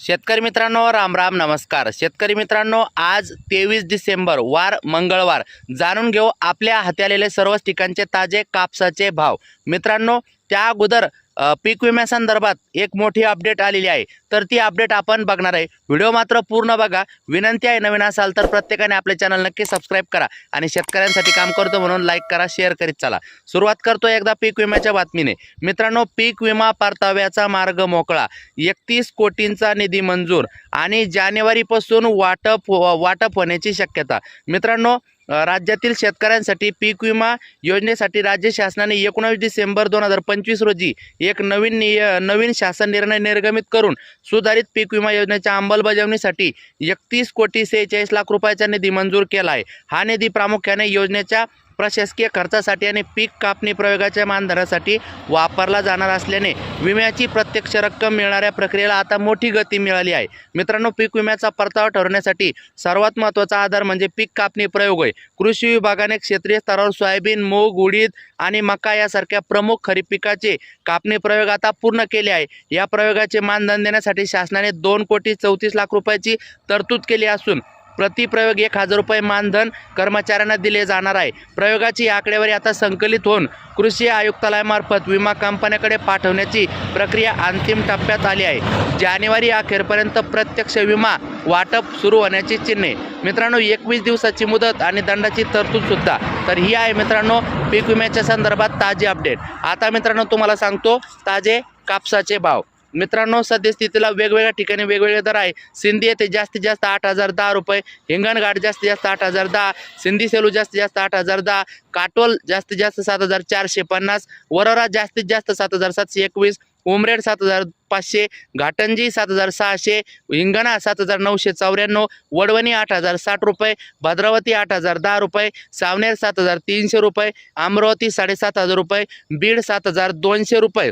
शेतकरी मित्रांनो राम राम नमस्कार. शेतकरी मित्रांनो आज तेवीस डिसेंबर वार मंगळवार. जाणून घेऊ आपल्या हाती आलेले सर्वच ठिकाणचे ताजे कापसाचे भाव. मित्रांनो त्या अगोदर पीक विम्यासंदर्भात एक मोठी अपडेट आलेली आहे. तर ती अपडेट आपण बघणार आहे. व्हिडिओ मात्र पूर्ण बघा. विनंती आहे नवीन असाल तर प्रत्येकाने आपले चॅनल नक्की सबस्क्राईब करा आणि शेतकऱ्यांसाठी काम करतो म्हणून लाईक करा शेअर करीत चला. सुरुवात करतो एकदा पीक विम्याच्या बातमीने. मित्रांनो पीक विमा परताव्याचा मार्ग मोकळा. एकतीस कोटींचा निधी मंजूर आणि जानेवारीपासून वाटप हो, वाटप होण्याची शक्यता. मित्रांनो राज्यातील शेतकऱ्यांसाठी पीक विमा योजनेसाठी राज्य शासनाने एकोणावीस डिसेंबर दोन हजार पंचवीस रोजी एक नवीन निय नवीन शासन निर्णय निर्गमित करून सुधारित पीक विमा योजनेच्या अंमलबजावणीसाठी एकतीस कोटी सेहेचाळीस लाख रुपयाचा निधी मंजूर केला आहे. हा निधी प्रामुख्याने योजनेच्या प्रशासकीय खर्चासाठी आणि पीक कापणी प्रयोगाच्या मानधनासाठी वापरला जाणार असल्याने विम्याची प्रत्यक्ष रक्कम मिळणाऱ्या प्रक्रियेला आता मोठी गती मिळाली आहे. मित्रांनो पीक विम्याचा परतावा ठरवण्यासाठी सर्वात महत्त्वाचा आधार म्हणजे पीक कापणी प्रयोग आहे. कृषी विभागाने क्षेत्रीय स्तरावर सोयाबीन मूग उडीद आणि मका यासारख्या प्रमुख खरीप पिकाचे कापणी प्रयोग आता पूर्ण केले आहे. या प्रयोगाचे मानधन देण्यासाठी शासनाने दोन कोटी चौतीस लाख रुपयाची तरतूद केली असून प्रतिप्रयोग एक हजार रुपये मानधन कर्मचाऱ्यांना दिले जाणार आहे. प्रयोगाची आकडेवारी आता संकलित होऊन कृषी आयुक्तालयामार्फत विमा कंपन्याकडे पाठवण्याची प्रक्रिया अंतिम टप्प्यात आली आहे. जानेवारी अखेरपर्यंत प्रत्यक्ष विमा वाटप सुरू होण्याची चिन्हे. मित्रांनो एकवीस दिवसाची मुदत आणि दंडाची तरतूद सुद्धा. तर ही आहे मित्रांनो पीक विम्याच्या संदर्भात ताजे अपडेट. आता मित्रांनो तुम्हाला सांगतो ताजे कापसाचे भाव. मित्रांनो सद्यस्थितीला वेगवेगळ्या ठिकाणी वेगवेगळे दर आहे. सिंधी येथे जास्तीत जास्त आठ हजार दहा रुपये हिंगणघाट जास्तीत जास्त आठ हजार दहा सिंधी सेलू जास्तीत जास्त आठ हजार दहा काटोल जास्तीत जास्त सात हजार चारशे पन्नास वरोरा जास्तीत जास्त सात हजार सातशे एकवीस उमरेड सात हजार पाचशे घाटंजी सात हजार सहाशे हिंगणा सात हजार नऊशे चौऱ्याण्णव वडवणी आठ हजार साठ रुपये भद्रावती आठ हजार दहा रुपये सावनेर सात हजार तीनशे रुपये अमरावती साडेसात हजार रुपये बीड सात हजार दोनशे रुपये.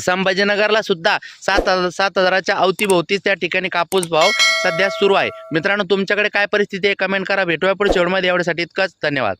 संभाजीनगरला सुद्धा सात हजार सात हजाराच्या अवतीभोवतीच त्या ठिकाणी कापूस भाव सध्या सुरू आहे. मित्रांनो तुमच्याकडे काय परिस्थिती आहे? कमेंट करा. भेटूया पुढे व्हिडिओमध्ये. एवढ्यासाठी इतकंच. धन्यवाद.